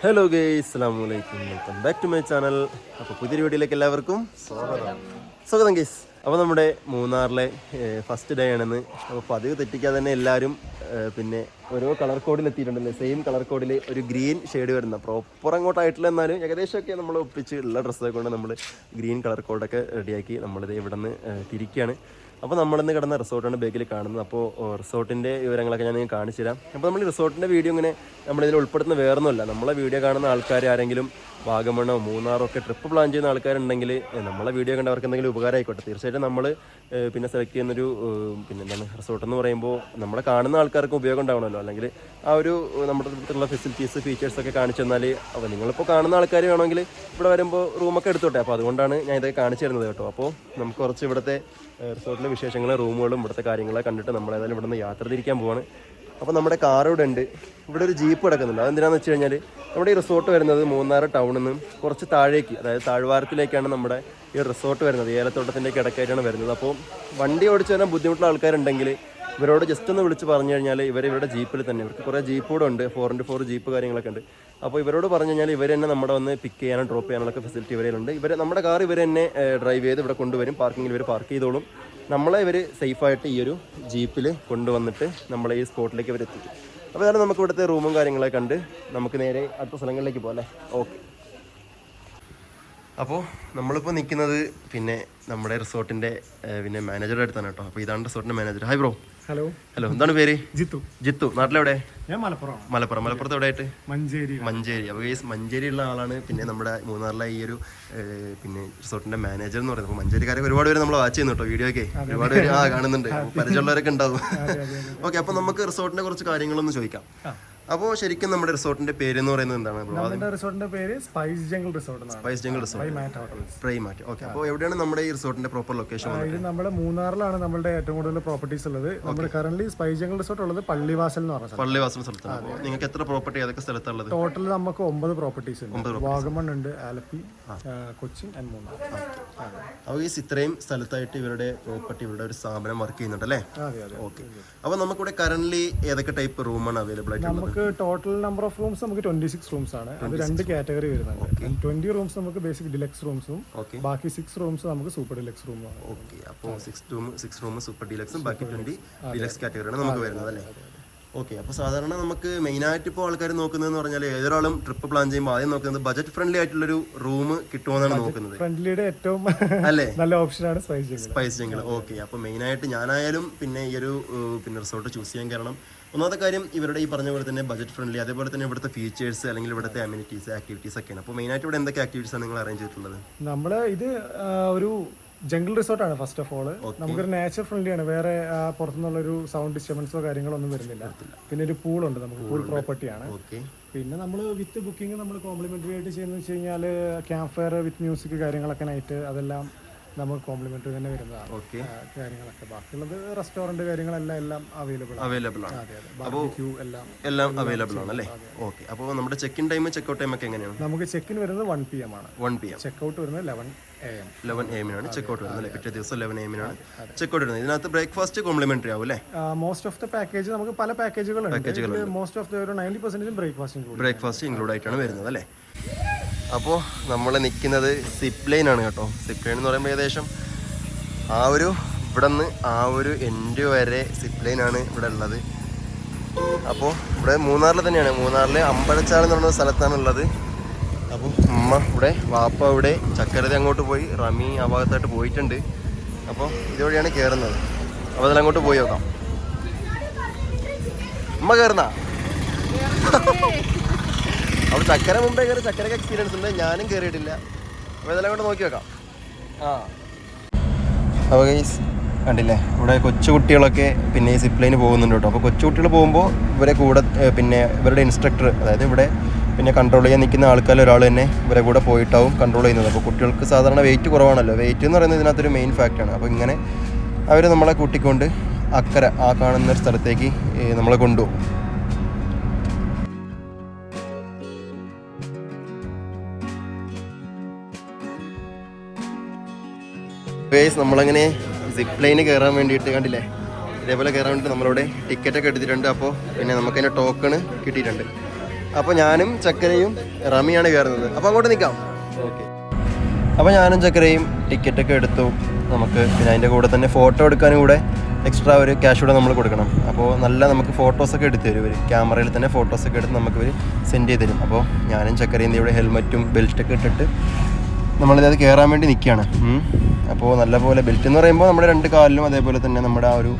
Hello അസ്സാം വലൈക്കും welcome back to my channel അപ്പോൾ പുതിയൊരു വീഡിയോയിലേക്ക് എല്ലാവർക്കും സ്വാഗതം. സ്വാഗതം ഗേസ് അപ്പോൾ നമ്മുടെ മൂന്നാറിലെ ഫസ്റ്റ് ഡേ ആണെന്ന്. അപ്പോൾ പതിവ് തെറ്റിക്കാതെ തന്നെ എല്ലാവരും പിന്നെ ഓരോ കളർ കോഡിൽ എത്തിയിട്ടുണ്ടല്ലേ? സെയിം കളർ കോഡിൽ ഒരു ഗ്രീൻ ഷെയ്ഡ് വരുന്ന. പ്രോപ്പർ അങ്ങോട്ടായിട്ടില്ല എന്നാലും ഏകദേശമൊക്കെ നമ്മൾ ഒപ്പിച്ച് ഉള്ള ഡ്രസ്സൊക്കെ കൊണ്ട് നമ്മൾ ഗ്രീൻ കളർ കോഡൊക്കെ റെഡിയാക്കി നമ്മളിത് ഇവിടെ നിന്ന് തിരിക്കുകയാണ് അപ്പോൾ നമ്മളിന്ന് കിടന്ന റിസോർട്ടാണ് ബേക്കിൽ കാണുന്നത്. അപ്പോൾ റിസോർട്ടിന്റെ വിവരങ്ങളൊക്കെ ഞാൻ നിങ്ങൾക്ക് കാണിച്ചു തരാം. അപ്പോൾ നമ്മൾ റിസോർട്ടിന്റെ വീഡിയോ ഇങ്ങനെ നമ്മളിതിൽ ഉൾപ്പെടുത്തുന്ന വേറൊന്നുമല്ല. നമ്മളെ വീഡിയോ കാണുന്ന ആൾക്കാർ ആരെങ്കിലും വാഗമണ്ണോ മൂന്നാറോ ഒക്കെ ട്രിപ്പ് പ്ലാൻ ചെയ്യുന്ന ആൾക്കാരുണ്ടെങ്കിൽ നമ്മളെ വീഡിയോ കണ്ട് അവർക്ക് എന്തെങ്കിലും ഉപകാരമായിക്കോട്ടെ. തീർച്ചയായിട്ടും നമ്മൾ പിന്നെ സെലക്ട് ചെയ്യുന്നൊരു പിന്നെ എന്താണ് റിസോർട്ട് എന്ന് പറയുമ്പോൾ നമ്മളെ കാണുന്ന ആൾക്കാർക്ക് ഉപയോഗം ഉണ്ടാവണമല്ലോ. അല്ലെങ്കിൽ ആ ഒരു നമ്മുടെ അടുത്തുള്ള ഫെസിലിറ്റീസ് ഫീച്ചേഴ്സ് ഒക്കെ കാണിച്ചു തന്നാൽ അപ്പോൾ നിങ്ങളിപ്പോൾ കാണുന്ന ആൾക്കാർ വേണമെങ്കിൽ ഇവിടെ വരുമ്പോൾ റൂമൊക്കെ എടുത്തോട്ടെ. അപ്പോൾ അതുകൊണ്ടാണ് ഞാൻ ഇതൊക്കെ കാണിച്ചു തരുന്നത് കേട്ടോ. അപ്പോൾ നമുക്ക് കുറച്ച് ഇവിടുത്തെ റിസോർട്ടിലെ വിശേഷങ്ങൾ റൂമുകളും ഇവിടുത്തെ കാര്യങ്ങളെ കണ്ടിട്ട് നമ്മൾ ഏതായാലും നിന്ന് യാത്ര തിരിക്കാൻ പോവാണ്. അപ്പോൾ നമ്മുടെ കാർ ഇവിടെ ഉണ്ട്. ഇവിടെ ഒരു ജീപ്പ് കിടക്കുന്നുണ്ട്. അതെന്തിനാന്ന് വെച്ച് കഴിഞ്ഞാൽ നമ്മുടെ ഈ റിസോർട്ട് വരുന്നത് മൂന്നാർ ടൗണിൽ നിന്ന് കുറച്ച് താഴേക്ക് അതായത് താഴ്വാരത്തിലേക്കാണ് നമ്മുടെ ഈ റിസോർട്ട് വരുന്നത്. ഏലത്തോട്ടത്തിന്റെ കിടക്കായിട്ടാണ് വരുന്നത്. അപ്പോൾ വണ്ടി ഓടിച്ച് വരാൻ ബുദ്ധിമുട്ടുള്ള ആൾക്കാരുണ്ടെങ്കിൽ ഇവരോട് ജസ്റ്റ് ഒന്ന് വിളിച്ച് പറഞ്ഞു കഴിഞ്ഞാൽ ഇവർ ഇവരുടെ ജീപ്പിൽ തന്നെ. ഇവർക്ക് കുറേ ജീപ്പ് കൂടെ ഉണ്ട്. ഫോർ ഇന്റു ഫോർ ജീപ്പ് കാര്യങ്ങളൊക്കെ ഉണ്ട്. അപ്പോൾ ഇവരോട് പറഞ്ഞു കഴിഞ്ഞാൽ ഇവർ തന്നെ നമ്മുടെ വന്ന് പിക്ക് ചെയ്യാനും ഡ്രോപ്പ് ചെയ്യാനുള്ള ഫെസിലിറ്റി ഇവരിലുണ്ട്. ഇവർ നമ്മുടെ കാർ ഇവർ തന്നെ ഡ്രൈവ് ചെയ്ത് ഇവിടെ കൊണ്ടുവരും. പാർക്കിങ്ങിൽ ഇവർ പാർക്ക് ചെയ്തോളും. നമ്മളെ ഇവർ സേഫായിട്ട് ഈ ഒരു ജീപ്പിൽ കൊണ്ടുവന്നിട്ട് നമ്മളെ ഈ സ്പോട്ടിലേക്ക് ഇവർ എത്തിക്കും. അപ്പോൾ അതാണ് നമുക്ക് ഇവിടുത്തെ റൂമും കാര്യങ്ങളൊക്കെ കണ്ട് നമുക്ക് നേരെ അടുത്ത സ്ഥലങ്ങളിലേക്ക് പോകാം അല്ലേ? ഓക്കെ അപ്പോൾ നമ്മളിപ്പോൾ നിൽക്കുന്നത് പിന്നെ നമ്മുടെ റിസോർട്ടിന്റെ പിന്നെ മാനേജറുടെ അടുത്താണ് കേട്ടോ. അപ്പോൾ ഇതാണ് റിസോർട്ടിന്റെ manager hi bro hello. Hello എന്താണ് പേര്? ജിത്തു. ജിത്തു നാട്ടിലെവിടെ? ഞാൻ മലപ്പുറം മലപ്പുറം. മലപ്പുറത്ത് എവിടെയായിട്ട് മഞ്ചേരി മഞ്ചേരി. അപ്പോൾ മഞ്ചേരി ഉള്ള ആളാണ് പിന്നെ നമ്മുടെ മൂന്നാറിലെ ഈ ഒരു പിന്നെ റിസോർട്ടിന്റെ മാനേജർ എന്ന് പറയുന്നത്. അപ്പോൾ മഞ്ചേരിക്കാരെ ഒരുപാട് പേര് നമ്മൾ വാച്ച് ചെയ്യുന്നു കേട്ടോ വീഡിയോ ഒക്കെ ഒരുപാട് പേര് ആ കാണുന്നുണ്ട്. പരിചയമുള്ളവരൊക്കെ ഉണ്ടാവും. ഓക്കെ അപ്പോൾ നമുക്ക് റിസോർട്ടിനെ കുറച്ച് കാര്യങ്ങളൊന്ന് ചോദിക്കാം. അപ്പോൾ ശരിക്കും നമ്മുടെ റിസോർട്ടിന്റെ പേര് എന്ന് പറയുന്നത് എന്താണ് നമ്മുടെ റിസോർട്ടിന്റെ പേര് spice jungle resort spice jungle resort okay അപ്പോൾ എവിടെയാണ് നമ്മുടെ ഈ റിസോർട്ടിന്റെ പ്രോപ്പർ ലൊക്കേഷൻ ഇത് നമ്മുടെ മൂന്നാറിലാണ് നമ്മുടെ ഏറ്റവും കൂടുതൽ പ്രോപ്പർട്ടീസ് ഉള്ളത്. നമ്മുടെ കറന്റ് സ്പൈസ് ജംഗിൾ റിസോർട്ട് ഉള്ളത് പള്ളിവാസൽ എന്ന് പറഞ്ഞ പള്ളിവാസൽ സ്ഥലത്താണ്. നിങ്ങൾക്ക് എത്ര പ്രോപ്പർട്ടി ഏതൊക്കെ സ്ഥലത്തുള്ളത് ടോട്ടൽ നമുക്ക് ഒമ്പത് പ്രോപ്പർട്ടീസ് ഉണ്ട്. വാഗമൺ ഉണ്ട് ആലപ്പി കൊച്ചിൻ ആൻഡ് മൂന്നാർ. അപ്പോൾ ഈ ഇത്രയും സ്ഥലത്തായിട്ട് ഇവരുടെ പ്രോപ്പർട്ടി ഇവരുടെ ഒരു സ്ഥാപനം വർക്ക് ചെയ്യുന്നുണ്ട് അല്ലേ? ഓക്കെ അപ്പോൾ നമുക്കിവിടെ കറന്റ് ഏതൊക്കെ ടൈപ്പ് റൂമാണ് അവൈലബിൾ ആയിട്ടുള്ളത്? നമുക്ക് ടോട്ടൽ നമ്പർ ഓഫ് റൂംസ് നമുക്ക് ട്വന്റി സിക്സ് റൂംസ് ആണ്. അത് രണ്ട് കാറ്റഗറി വരുന്നുണ്ട്. ട്വന്റി റൂംസ് നമുക്ക് ബേസിക് ഡിലക്സ് റൂംസും ബാക്കി സിക്സ് റൂംസ് നമുക്ക് സൂപ്പർ ഡിലക്സ് റൂമാണ് ഓക്കെ അപ്പോൾ six room six room super ഡിലക്സും ബാക്കി ട്വന്റി ഡിലക്സ് കാറ്റഗറിയാണ് നമുക്ക് വരുന്നത് അല്ലേ? ഓക്കെ അപ്പോൾ സാധാരണ നമുക്ക് മെയിനായിട്ട് ഇപ്പോൾ ആൾക്കാർ നോക്കുന്നതെന്ന് പറഞ്ഞാൽ ഏതൊരാളും ട്രിപ്പ് പ്ലാൻ ചെയ്യുമ്പോൾ ആദ്യം നോക്കുന്നത് ബജറ്റ് ഫ്രണ്ട്ലി ആയിട്ടുള്ളൊരു റൂം കിട്ടുമെന്നാണ് നോക്കുന്നത്. ഫ്രണ്ട്ലിയുടെ ഏറ്റവും അല്ലേ? നല്ല ഓപ്ഷനാണ് spice jungle spice jungle okay അപ്പോൾ മെയിനായിട്ട് ഞാനായാലും പിന്നെ ഈ ഒരു പിന്നെ റിസോർട്ട് ചൂസ് ചെയ്യാൻ കാരണം ഒന്നാമത്തെ കാര്യം ഇവരുടെ ഈ പറഞ്ഞ പോലെ തന്നെ ബജറ്റ് ഫ്രണ്ട്ലി അതേപോലെ തന്നെ ഇവിടുത്തെ ഫീച്ചേഴ്സ് അല്ലെങ്കിൽ ഇവിടുത്തെ അമ്യൂണിറ്റീസ് ആക്ടിവിറ്റീസ് ഒക്കെയാണ്. അപ്പോൾ മെയിനായിട്ട് ഇവിടെ എന്തൊക്കെ ആക്ടിവിറ്റീസ് ആണ് നിങ്ങൾ അറേഞ്ച് ചെയ്തിട്ടുള്ളത്? നമ്മൾ ഇത് ഒരു ജംഗിൾ റിസോർട്ടാണ് ഫസ്റ്റ് ഓഫ് ഓൾ നമുക്കൊരു നേച്ചർ ഫ്രണ്ട്ലി ആണ്. വേറെ പുറത്തുനിന്നുള്ള ഒരു സൗണ്ട് ഡിസ്റ്റർബൻസോ കാര്യങ്ങളോ ഒന്നും വരുന്നില്ല. പിന്നെ ഒരു പൂളുണ്ട് നമുക്ക് പൂൾ പ്രോപ്പർട്ടിയാണ് പിന്നെ നമ്മൾ വിത്ത് ബുക്കിംഗ് നമ്മൾ കോംപ്ലിമെന്ററി ആയിട്ട് ചെയ്യുന്നത് വെച്ച് കഴിഞ്ഞാൽ ക്യാമ്പ് ഫയർ വിത്ത് മ്യൂസിക് കാര്യങ്ങളൊക്കെ നൈറ്റ് അതെല്ലാം നമുക്ക് കോംപ്ലിമെന്ററി തന്നെ വരുന്നതാണ്. കാര്യങ്ങളൊക്കെ. ബാക്കിയുള്ളത് റെസ്റ്റോറന്റ് കാര്യങ്ങളെല്ലാം എല്ലാം അവൈലബിൾ അവൈലബിൾ ആണ്. ബാർബിക്യൂ എല്ലാം എല്ലാം അവൈലബിൾ ആണ് അല്ലേ? ഓക്കെ അപ്പോൾ നമ്മുടെ check in time check out time ഒക്കെ എങ്ങനെയാണ്? നമുക്ക് ചെക്ക് ഇൻ വരുന്നത് വൺ പി എം ആണ്. One P M check out വരുന്നത് ലെവൻ ലെവൻ എമ്മിനാണ് ചെക്ക് ഔട്ട് വരുന്നത് പിറ്റേ ദിവസം ലെവൻ എമ്മിനാണ് ചെക്ക് ഔട്ട് വരുന്നത്. ഇതിനകത്ത് ബ്രേക്ക്ഫാസ്റ്റ് കോംപ്ലിമെന്ററി ആവും അല്ലേ? മോസ്റ്റ് ഓഫ് ദ പാക്കേജ് നമുക്ക് പല പാക്കേജുകളുണ്ട് മോസ്റ്റ് ഓഫ് ദ ഒരു ninety percentage breakfast breakfast include ആയിട്ടാണ് വരുന്നത് അല്ലേ? അപ്പോൾ നമ്മൾ നിൽക്കുന്നത് സിപ്പ് ലൈൻ ആണ് കേട്ടോ. സിപ്പ് ലൈൻ എന്ന് പറയുമ്പോൾ ഏകദേശം ആ ഒരു ഇവിടെ നിന്ന് ആ ഒരു എൻഡ് വരെ സിപ്പ് ലൈൻ ആണ് ഇവിടെ ഉള്ളത്. അപ്പോൾ ഇവിടെ മൂന്നാറിൽ തന്നെയാണ്. മൂന്നാറിലെ അമ്പഴച്ചാൽ എന്ന് പറയുന്ന സ്ഥലത്താണ് ഉള്ളത്. അപ്പോൾ ഉമ്മ ഇവിടെ വാപ്പ ഇവിടെ ചക്കരതി അങ്ങോട്ട് പോയി റമി ആ ഭാഗത്തായിട്ട് പോയിട്ടുണ്ട്. അപ്പോൾ ഇതുവഴിയാണ് കയറുന്നത് അപ്പോൾ അതിൽ അങ്ങോട്ട് പോയി നോക്കാം. ഉമ്മ കയറുന്നാ അവിടെ ചക്കര മുമ്പേ കയറി ചക്കരക്ക് എക്സ്പീരിയൻസ് ഉണ്ട്. ഞാനും കയറിയിട്ടില്ല. അപ്പോൾ ഇതെല്ലാം കൊണ്ട് നോക്കി വെക്കാം. ആ. അപ്പോൾ ഗൈസ് കണ്ടില്ലേ? ഇവിടെ കൊച്ചുകുട്ടികളൊക്കെ പിന്നെ ഈ സിപ്ലൈന് പോകുന്നുണ്ട് കേട്ടോ. അപ്പോൾ കൊച്ചുകുട്ടികൾ പോകുമ്പോൾ ഇവരെ കൂടെ പിന്നെ ഇവരുടെ ഇൻസ്ട്രക്ടർ അതായത് ഇവിടെ പിന്നെ കൺട്രോൾ ചെയ്യാൻ നിൽക്കുന്ന ആൾക്കാർ ഒരാൾ തന്നെ ഇവരെ കൂടെ പോയിട്ടാവും കൺട്രോൾ ചെയ്യുന്നത്. അപ്പോൾ കുട്ടികൾക്ക് സാധാരണ വെയിറ്റ് കുറവാണല്ലോ. വെയിറ്റ് എന്ന് പറയുന്നത് ഇതിനകത്തൊരു മെയിൻ ഫാക്റ്റാണ് അപ്പോൾ ഇങ്ങനെ അവർ നമ്മളെ കൂട്ടിക്കൊണ്ട് അക്കര ആ കാണുന്ന ഒരു സ്ഥലത്തേക്ക് നമ്മളെ കൊണ്ടുപോകും. ഗൈസ് നമ്മളങ്ങനെ സിപ്പ് ലൈന് കയറാൻ വേണ്ടിയിട്ട് കണ്ടില്ലേ? ഇതേപോലെ കയറാൻ വേണ്ടി നമ്മളിവിടെ ടിക്കറ്റ് ഒക്കെ എടുത്തിട്ടുണ്ട്. അപ്പോൾ പിന്നെ നമുക്കതിന്റെ ടോക്കണ് കിട്ടിയിട്ടുണ്ട്. അപ്പോൾ ഞാനും ചക്കരയും റമിയാണ് കയറുന്നത്. അപ്പോൾ അങ്ങോട്ട് നിൽക്കാം. ഓക്കെ അപ്പോൾ ഞാനും ചക്കരയും ടിക്കറ്റൊക്കെ എടുത്തു. നമുക്ക് പിന്നെ അതിന്റെ കൂടെ തന്നെ ഫോട്ടോ എടുക്കാനും കൂടെ എക്സ്ട്രാ ഒരു ക്യാഷ് കൂടെ നമ്മൾ കൊടുക്കണം. അപ്പോൾ നല്ല നമുക്ക് ഫോട്ടോസൊക്കെ എടുത്ത് തരും ഇവർ ക്യാമറയിൽ തന്നെ ഫോട്ടോസൊക്കെ എടുത്ത് നമുക്ക് ഇവർ സെൻഡ് ചെയ്ത് തരും. അപ്പോൾ ഞാനും ചക്കരയും ഇവിടെ ഹെൽമറ്റും ബെൽറ്റൊക്കെ ഇട്ടിട്ട് നമ്മളിത് കയറാൻ വേണ്ടി നിൽക്കുകയാണ് അപ്പോൾ നല്ലപോലെ ബെൽറ്റ് എന്ന് പറയുമ്പോൾ നമ്മുടെ രണ്ട് കാലിലും അതേപോലെ തന്നെ നമ്മുടെ ആ ഒരു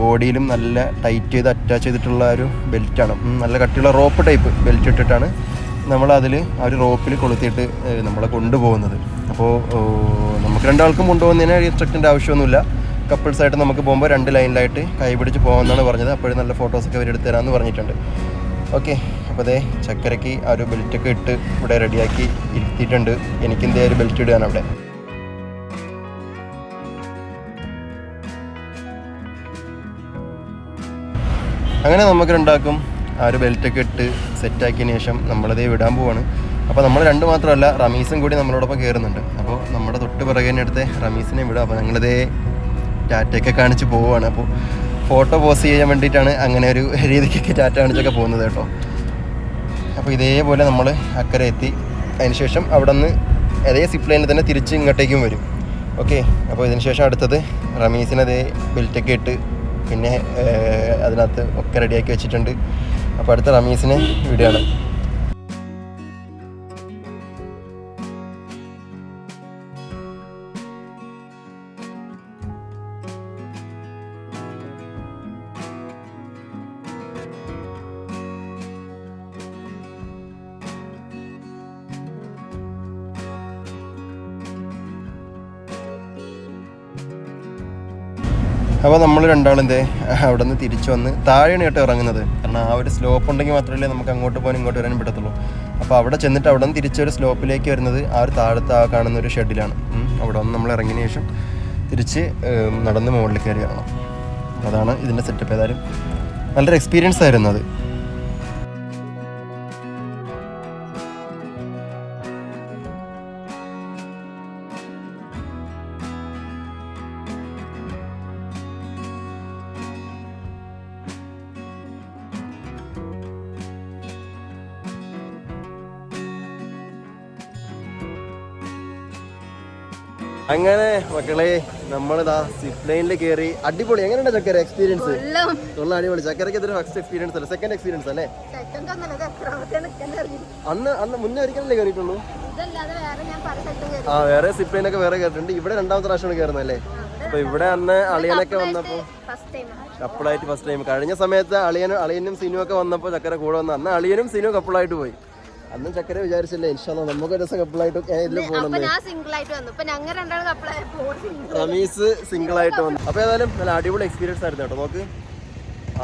ബോഡിയിലും നല്ല ടൈറ്റ് ചെയ്ത് അറ്റാച്ച് ചെയ്തിട്ടുള്ള ഒരു ബെൽറ്റാണ് നല്ല കട്ടിയുള്ള റോപ്പ് ടൈപ്പ് ബെൽറ്റ് ഇട്ടിട്ടാണ് നമ്മളതിൽ ആ ഒരു റോപ്പിൽ കൊളുത്തിയിട്ട് നമ്മളെ കൊണ്ടുപോകുന്നത്. അപ്പോൾ നമുക്ക് രണ്ടാൾക്കും കൊണ്ടുപോകുന്നതിന് ഇൻസ്ട്രക്ടറിന്റെ ആവശ്യമൊന്നുമില്ല. കപ്പിൾസായിട്ട് നമുക്ക് പോകുമ്പോൾ രണ്ട് ലൈനിലായിട്ട് കൈ പിടിച്ച് പോകാമെന്നാണ് പറഞ്ഞത്. അപ്പോഴും നല്ല ഫോട്ടോസൊക്കെ അവരെടുത്ത് തരാമെന്ന് പറഞ്ഞിട്ടുണ്ട്. ഓക്കെ അപ്പോൾ അതേ ചക്കരയ്ക്ക് ആ ഒരു ബെൽറ്റൊക്കെ ഇട്ട് ഇവിടെ റെഡിയാക്കി ഇരുത്തിയിട്ടുണ്ട്. എനിക്കെന്തേ ഒരു ബെൽറ്റ് ഇടുകയാണ് അവിടെ. അങ്ങനെ നമുക്ക് രണ്ടാക്കും ആ ഒരു ബെൽറ്റൊക്കെ ഇട്ട് സെറ്റാക്കിയതിന് ശേഷം നമ്മളതേ വിടാൻ പോവാണ്. അപ്പോൾ നമ്മൾ രണ്ട് മാത്രമല്ല റമീസും കൂടി നമ്മളോടൊപ്പം കയറുന്നുണ്ട് അപ്പോൾ നമ്മുടെ തൊട്ട് പിറകേനെ അടുത്ത് റമീസിനെ വിടാം. അപ്പോൾ ഞങ്ങളിതേ ടാറ്റയൊക്കെ കാണിച്ച് പോവുകയാണ് അപ്പോൾ ഫോട്ടോ പോസ്റ്റ് ചെയ്യാൻ വേണ്ടിയിട്ടാണ് അങ്ങനെ ഒരു രീതിക്കൊക്കെ ടാറ്റ കാണിച്ചൊക്കെ പോകുന്നത് കേട്ടോ. അപ്പോൾ ഇതേപോലെ നമ്മൾ അക്കരെ എത്തി. അതിനുശേഷം അവിടെ നിന്ന് അതേ സിപ്പ് ലൈനിൽ തന്നെ തിരിച്ച് ഇങ്ങോട്ടേക്കും വരും. ഓക്കെ അപ്പോൾ ഇതിന് ശേഷം അടുത്തത് റമീസിന് അതേ ബെൽറ്റൊക്കെ ഇട്ട് പിന്നെ അതിനകത്ത് ഒക്കെ റെഡിയാക്കി വെച്ചിട്ടുണ്ട്. അപ്പോൾ അടുത്ത റമീസിനെ വിടുകയാണ്. അപ്പോൾ നമ്മൾ രണ്ടാളും എന്തേ അവിടെ നിന്ന് തിരിച്ചു വന്ന് താഴെയാണ് കേട്ടോ ഇറങ്ങുന്നത്. കാരണം ആ ഒരു സ്ലോപ്പ് ഉണ്ടെങ്കിൽ മാത്രമല്ലേ നമുക്ക് അങ്ങോട്ട് പോകാൻ ഇങ്ങോട്ട് വരാനും പറ്റത്തുള്ളൂ. അപ്പോൾ അവിടെ ചെന്നിട്ട് അവിടെ നിന്ന് തിരിച്ചൊരു സ്ലോപ്പിലേക്ക് വരുന്നത് ആ ഒരു താഴത്ത് ആ കാണുന്ന ഒരു ഷെഡിലാണ്. അവിടെ വന്ന് നമ്മൾ ഇറങ്ങിയ ശേഷം തിരിച്ച് നടന്ന് മുകളിൽ കയറി വരണം അതാണ് ഇതിന്റെ സെറ്റപ്പ് ഏതായാലും നല്ലൊരു എക്സ്പീരിയൻസ് ആയിരുന്നു അത്. അങ്ങനെ മക്കളെ നമ്മളിതാ സിപ്പ് ലൈനിൽ കയറി അടിപൊളി. എങ്ങനെയുണ്ട് ചക്കര എക്സ്പീരിയൻസ് നല്ല ഉള്ള അടിപൊളി. ചക്കരയ്ക്ക് ഇതൊരു ഫസ്റ്റ് എക്സ്പീരിയൻസ് അല്ലേ? സെക്കൻഡ് എക്സ്പീരിയൻസ് അല്ലേ? അന്ന് അന്ന് മുന്നേ ഒരിക്കലല്ലേ കയറിയിട്ടുള്ളൂ ആ വേറെ സിപ്പ് ലൈനൊക്കെ വേറെ കയറിയിട്ടുണ്ട് ഇവിടെ രണ്ടാമത്തെ പ്രാവശ്യമാണ് അല്ലേ അപ്പൊ ഇവിടെ അന്ന് അളിയനൊക്കെ വന്നപ്പോ ഫസ്റ്റ് ടൈം കപ്പിളായിട്ട് ഫസ്റ്റ് ടൈം കഴിഞ്ഞ സമയത്ത് അളിയനും അളിയനും സിനിമ ഒക്കെ വന്നപ്പോൾ ചക്കര കൂടെ വന്ന അന്ന് അളിയനും സിനിമ കപ്പിളായിട്ട് പോയി. അന്നും ചക്കര വിചാരിച്ചില്ലേ ഇൻഷാല്ല നമുക്ക് ഒരു ദിവസം കപ്പിളായിട്ട് അപ്പൊ ഞാൻ സിംഗിൾ ആയിട്ട് വന്നു. ഇപ്പൊ ഞങ്ങൾ രണ്ടാളും റമീസ് സിംഗിൾ ആയിട്ട് വന്നു. അപ്പൊ ഏതായാലും നല്ല അടിപൊളി എക്സ്പീരിയൻസ് ആയിരുന്നു കേട്ടോ. നോക്ക്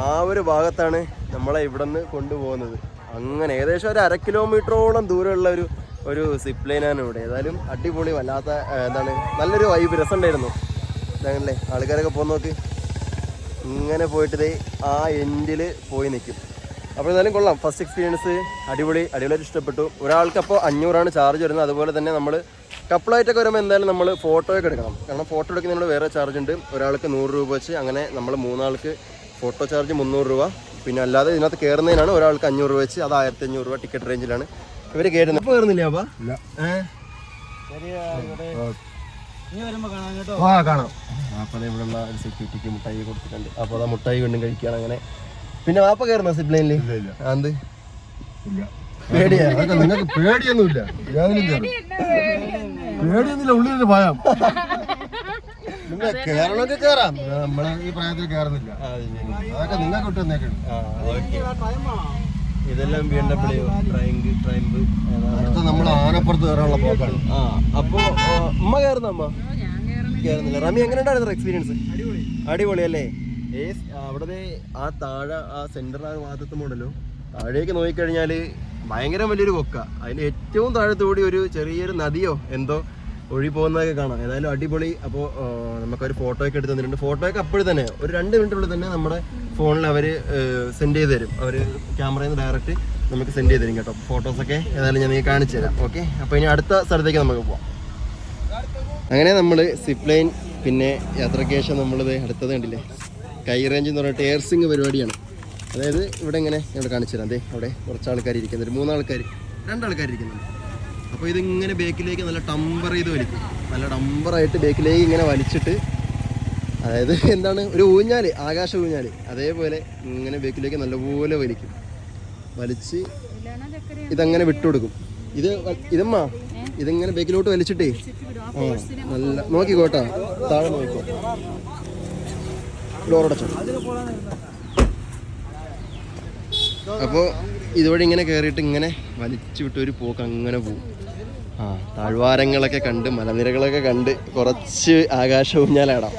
ആ ഒരു ഭാഗത്താണ് നമ്മളെ ഇവിടെ നിന്ന് കൊണ്ടുപോകുന്നത്. അങ്ങനെ ഏകദേശം ഒരു അര കിലോമീറ്ററോളം ദൂരമുള്ള ഒരു ഒരു സിപ്പ് ലൈനാണ് ഇവിടെ. ഏതായാലും അടിപൊളി വല്ലാത്ത എന്താണ് നല്ലൊരു വൈബ് രസമുണ്ടായിരുന്നു. അല്ലേ ആൾക്കാരൊക്കെ പോകുന്ന നോക്ക്. ഇങ്ങനെ പോയിട്ട് ആ എൻഡിൽ പോയി നിൽക്കും അപ്പോൾ എന്തായാലും കൊള്ളാം. ഫസ്റ്റ് എക്സ്പീരിയൻസ് അടിപൊളി അടിപൊളിയായിട്ട് ഇഷ്ടപ്പെട്ടു. ഒരാൾക്ക് അപ്പോൾ അഞ്ഞൂറാണ് ചാർജ് വരുന്നത്. അതുപോലെ തന്നെ നമ്മൾ കപ്പിളായിട്ടൊക്കെ വരുമ്പോൾ എന്തായാലും നമ്മൾ ഫോട്ടോ ഒക്കെ എടുക്കണം. കാരണം ഫോട്ടോ എടുക്കുന്നതിനുള്ള വേറെ ചാർജ് ഉണ്ട്. ഒരാൾക്ക് നൂറ് രൂപ വെച്ച് അങ്ങനെ നമ്മൾ മൂന്നാൾക്ക് ഫോട്ടോ ചാർജ് മുന്നൂറ് രൂപ. പിന്നെ അല്ലാതെ ഇതിനകത്ത് കയറുന്നതിനാണ് ഒരാൾക്ക് അഞ്ഞൂറ് രൂപ വെച്ച് അത് ആയിരത്തി അഞ്ഞൂറ് രൂപ ടിക്കറ്റ് റേഞ്ചിലാണ് ഇവർ കയറുന്നത് ഇപ്പോൾ കയറുന്നില്ല അപ്പാ? ആ. കാണാം അപ്പോൾ ഇവിടെയുള്ള സെക്യൂരിറ്റിക്ക് മുട്ടായി കൊടുത്തിട്ടുണ്ട്. അപ്പോൾ അത് മുട്ടായി വീണ്ടും കഴിക്കുകയാണ്. അങ്ങനെ പിന്നെ വാപ്പ കയറുന്ന സിപ്ലൈനിൽ എന്ത് പേടിയാ? അതൊക്കെ നിങ്ങൾക്ക് പേടിയൊന്നുമില്ല. കയറും പേടിയൊന്നുമില്ല ഉള്ളിൽ ഭയം. നിങ്ങൾ കയറണമെങ്കിൽ കയറാം നമ്മളെ ഈ പ്രായത്തിൽ കയറുന്നില്ല അതൊക്കെ നിങ്ങൾക്ക് വിട്ട് തന്നേക്കാണ് ആ, ഓക്കേ. ഇതെല്ലാം ബി എം ഡബ്ല്യു ട്രൈങ്ക് ട്രൈംബ് അടുത്ത നമ്മൾ ആനപ്പുറത്ത് കയറാനുള്ള പോക്കാണ് ആ അപ്പോ അമ്മ കയറുന്ന അമ്മ കയറുന്നില്ല റമി എങ്ങനെ ഉണ്ടായിരുന്നു എക്സ്പീരിയൻസ് അടിപൊളി. അല്ലേ അവിടെ ആ താഴെ ആ സെന്റർ ആ ഭാഗത്ത് മോഡലോ താഴേക്ക് നോക്കിക്കഴിഞ്ഞാൽ ഭയങ്കര വലിയൊരു കൊക്ക. അതിന് ഏറ്റവും താഴത്തുകൂടി ഒരു ചെറിയൊരു നദിയോ എന്തോ ഒഴി പോകുന്നതൊക്കെ കാണാം. ഏതായാലും അടിപൊളി. അപ്പോൾ നമുക്കൊരു ഫോട്ടോ ഒക്കെ എടുത്ത് തന്നിട്ടുണ്ട്. ഫോട്ടോ ഒക്കെ അപ്പോഴും തന്നെ. ഒരു രണ്ട് മിനിറ്റുള്ളിൽ തന്നെ നമ്മുടെ ഫോണിൽ അവർ സെൻഡ് ചെയ്ത് തരും. അവർ ക്യാമറയിൽ നിന്ന് ഡയറക്റ്റ് നമുക്ക് സെൻഡ് ചെയ്ത് തരും കേട്ടോ. ഫോട്ടോസൊക്കെ ഏതായാലും ഞാൻ നിങ്ങൾക്ക് കാണിച്ചു തരാം. ഓക്കെ അപ്പോൾ ഇനി അടുത്ത സ്ഥലത്തേക്ക് നമുക്ക് പോവാം. അങ്ങനെ നമ്മൾ സിപ്ലൈൻ പിന്നെ യാത്രക്കേശം നമ്മളിത് അടുത്തത് കണ്ടില്ലേ? കൈ റേഞ്ച് എന്ന് പറഞ്ഞിട്ട് എയർസിങ് പരിപാടിയാണ്. അതായത് ഇവിടെ ഇങ്ങനെ ഇവിടെ കാണിച്ചു തരാം. അതെ അവിടെ കുറച്ച് ആൾക്കാർ ഇരിക്കുന്നുണ്ട് മൂന്നാൾക്കാർ രണ്ടാൾക്കാർ ഇരിക്കുന്നുണ്ട്. അപ്പോൾ ഇതിങ്ങനെ ബേക്കിലേക്ക് നല്ല ടമ്പർ ചെയ്ത് വലിക്കും. നല്ല ടമ്പറായിട്ട് ബേക്കിലേക്ക് ഇങ്ങനെ വലിച്ചിട്ട് അതായത് എന്താണ്? ഒരു ഊഞ്ഞാൽ ആകാശ ഊഞ്ഞാൽ. അതേപോലെ ഇങ്ങനെ ബേക്കിലേക്ക് നല്ലപോലെ വലിക്കും. വലിച്ച് ഇതങ്ങനെ വിട്ടുകൊടുക്കും. ഇത് ഇതമ്മ? ഇതിങ്ങനെ ബേക്കിലോട്ട് വലിച്ചിട്ടേ? ആ നല്ല നോക്കിക്കോട്ടാ. താഴെ നോക്കിക്കോ. ഡോറടച്ചോ അപ്പോൾ ഇതുവഴി ഇങ്ങനെ കയറിയിട്ട് ഇങ്ങനെ വലിച്ചു വിട്ട് ഒരു പോക്ക് അങ്ങനെ പോകും ആ താഴ്വാരങ്ങളൊക്കെ കണ്ട് മലനിരകളൊക്കെ കണ്ട് കുറച്ച് ആകാശവും ഊഞ്ഞാലാടാം.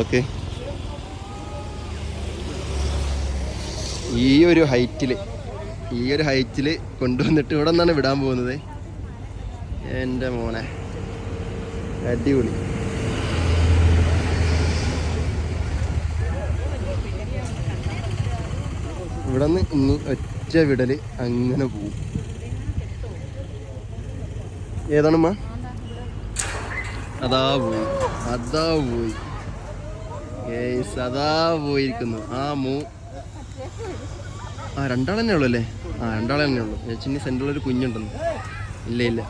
ഓക്കെ. ഈ ഒരു ഹൈറ്റിൽ ഈ ഒരു ഹൈറ്റിൽ കൊണ്ടുവന്നിട്ട് ഇവിടെ നിന്നാണ് വിടാൻ പോകുന്നത്. എന്റെ മോനെ അടിപൊളി. ഇവിടെ നിന്ന് ഇനി ഒറ്റ വിടൽ അങ്ങനെ പോവും. ഏതാണമ്മ അതാ പോയി. അതാ പോയി. ഏയ്സ് അതാ പോയിരിക്കുന്നു. ആ മൂ. ആ രണ്ടാളെന്നെ ഉള്ളു അല്ലേ? ആ രണ്ടാളെന്നെ ഉള്ളു. ചേച്ചിന്റെ സെന്ററിലൊരു കുഞ്ഞുണ്ടെന്ന്. ഇല്ല ഇല്ല.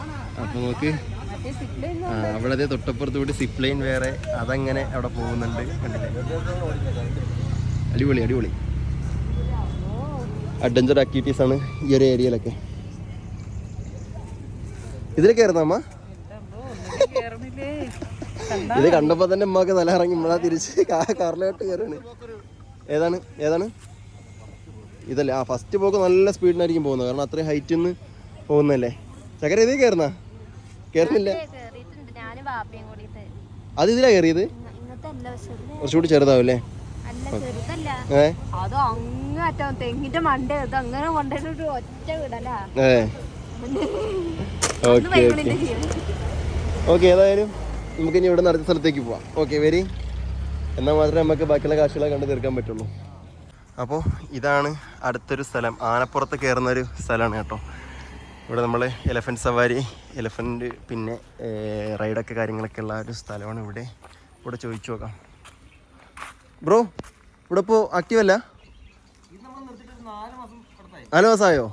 അപ്പൊ നോക്ക്. ആ അവിടെ അതേ തൊട്ടപ്പുറത്ത് കൂടി സിപ്ലൈൻ വേറെ. അതങ്ങനെ അവിടെ പോകുന്നുണ്ട്. കണ്ടില്ലേ? അടിപൊളി അടിപൊളി. അഡ്വഞ്ചർ ആക്ടിവിറ്റീസ് ആണ് ഈ ഒരു ഏരിയയിലൊക്കെ ഇതിൽ കയറുന്നമ്മ ഇത് കണ്ടപ്പോ തന്നെ ഉമ്മക്ക് തല ഇറങ്ങി ഇമ്മളാ തിരിച്ച് കാറിലോട്ട് കയറാണ് ഏതാണ്? ഏതാണ്? ഇതല്ലേ? ആ ഫസ്റ്റ് പോക്ക് നല്ല സ്പീഡിനായിരിക്കും പോകുന്നത്. കാരണം അത്രയും ഹൈറ്റിൽ നിന്ന് പോകുന്നല്ലേ ചക്കര ഇതിൽ കയറുന്ന കയറുന്നില്ല അത് ഇതിലാ കയറിയത് കുറച്ചുകൂടി ചെറുതാവും അല്ല? അത് അങ്ങ് അറ്റം തെങ്ങിന്റെ മണ്ട. ഇത് അങ്ങനെ കൊണ്ടിട്ട് ഒറ്റ വിടലാ ഓക്കെ ഓക്കെ. ഏതായാലും നമുക്ക് ഇനി ഇവിടെ അടുത്ത സ്ഥലത്തേക്ക് പോവാം. ഓക്കെ വരി. എന്നാൽ മാത്രമേ നമുക്ക് ബാക്കിയുള്ള കാശുകളെ കണ്ട് തീർക്കാൻ പറ്റുള്ളൂ. അപ്പോൾ ഇതാണ് അടുത്തൊരു സ്ഥലം. ആനപ്പുറത്ത് കയറുന്ന ഒരു സ്ഥലമാണ് കേട്ടോ. ഇവിടെ നമ്മൾ എലഫന്റ് സവാരി എലഫന്റ് പിന്നെ റൈഡൊക്കെ കാര്യങ്ങളൊക്കെ ഉള്ള ഒരു സ്ഥലമാണ് ഇവിടെ. ഇവിടെ ചോദിച്ചു നോക്കാം. ബ്രോ ഇവിടെ ഇപ്പോൾ ആക്റ്റീവ് അല്ല നാല് മാസമായോ?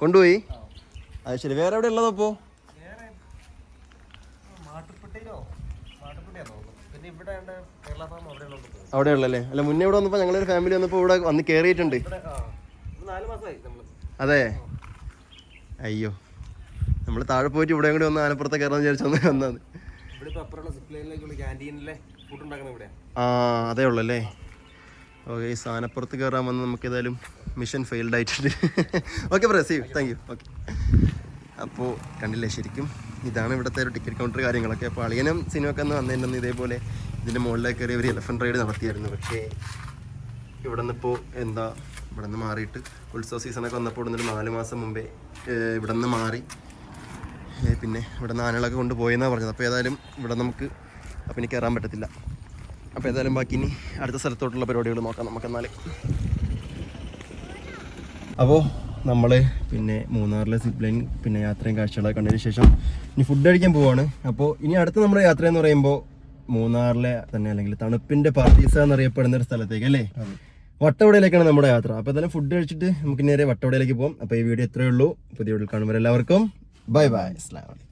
കൊണ്ടുപോയി? അത് ശരി. വേറെ എവിടെ ഉള്ളതപ്പോ അവിടെ ഉള്ളല്ലേ അല്ല മുന്നേ ഇവിടെ വന്നപ്പോ ഞങ്ങളൊരു ഫാമിലി വന്നപ്പോ ഇവിടെ വന്ന് കേറിയിട്ടുണ്ട്. അതെ. അയ്യോ. നമ്മൾ താഴെ പോയിട്ട് ഇവിടെ കൂടി വന്ന് ആനപ്പുറത്തെ കയറാന്ന് വിചാരിച്ചു വന്ന് വന്നത്. ആ അതേ ഉള്ളല്ലേ. ഓക്കെ ഈ സാനപ്പുറത്ത് കയറാൻ വന്ന് നമുക്ക് ഏതായാലും മിഷൻ ഫെയിൽഡ് ആയിട്ടുണ്ട്. Okay bro see thank you. Okay. അപ്പോൾ കണ്ടില്ലേ ശരിക്കും? ഇതാണ് ഇവിടുത്തെ ഒരു ടിക്കറ്റ് കൗണ്ടർ കാര്യങ്ങളൊക്കെ. അപ്പോൾ അളിയനും സിനിമയൊക്കെ ഒന്ന് വന്നിട്ടുണ്ടെന്ന് ഇതേപോലെ ഇതിന്റെ മുകളിലേക്ക് കയറി ഒരു എലഫന്റ് റൈഡ് നടത്തിയായിരുന്നു. പക്ഷേ ഇവിടെ നിന്നിപ്പോൾ എന്താ ഇവിടെ നിന്ന് മാറിയിട്ട് ഉത്സവ സീസണൊക്കെ വന്നപ്പോൾ ഇവിടെ നിന്ന് നാല് മാസം മുമ്പേ ഇവിടെ നിന്ന് മാറി. പിന്നെ ഇവിടെ നിന്ന് ആനകളൊക്കെ കൊണ്ടുപോയെന്നാണ് പറഞ്ഞത്. അപ്പോൾ ഏതായാലും ഇവിടെ നമുക്ക് അപ്പം എനിക്ക് കയറാൻ പറ്റത്തില്ല. അപ്പോൾ ഏതായാലും ബാക്കി ഇനി അടുത്ത സ്ഥലത്തോട്ടുള്ള പരിപാടികൾ നോക്കാം നമുക്കെന്നാൽ അപ്പോൾ നമ്മൾ പിന്നെ മൂന്നാറിലെ സിപ്പ് ലൈൻ പിന്നെ യാത്രയും കാഴ്ചകളൊക്കെ കണ്ടതിന് ശേഷം ഇനി ഫുഡ് കഴിക്കാൻ പോവാണ്. അപ്പോൾ ഇനി അടുത്ത നമ്മുടെ യാത്ര എന്ന് പറയുമ്പോൾ മൂന്നാറിലെ തന്നെ അല്ലെങ്കിൽ തണുപ്പിന്റെ പാർട്ടീസ എന്നറിയപ്പെടുന്ന ഒരു സ്ഥലത്തേക്ക് അല്ലേ? വട്ടവടയിലേക്കാണ് നമ്മുടെ യാത്ര. അപ്പോൾ എന്തായാലും ഫുഡ് കഴിച്ചിട്ട് നമുക്ക് നേരെ വട്ടവടയിലേക്ക് പോകാം അപ്പോൾ ഈ വീഡിയോ ഇത്രയേ ഉള്ളൂ. പുതിയ വീട്ടിൽ കാണുമ്പോൾ എല്ലാവർക്കും ബൈ ബൈ അസ്ലാം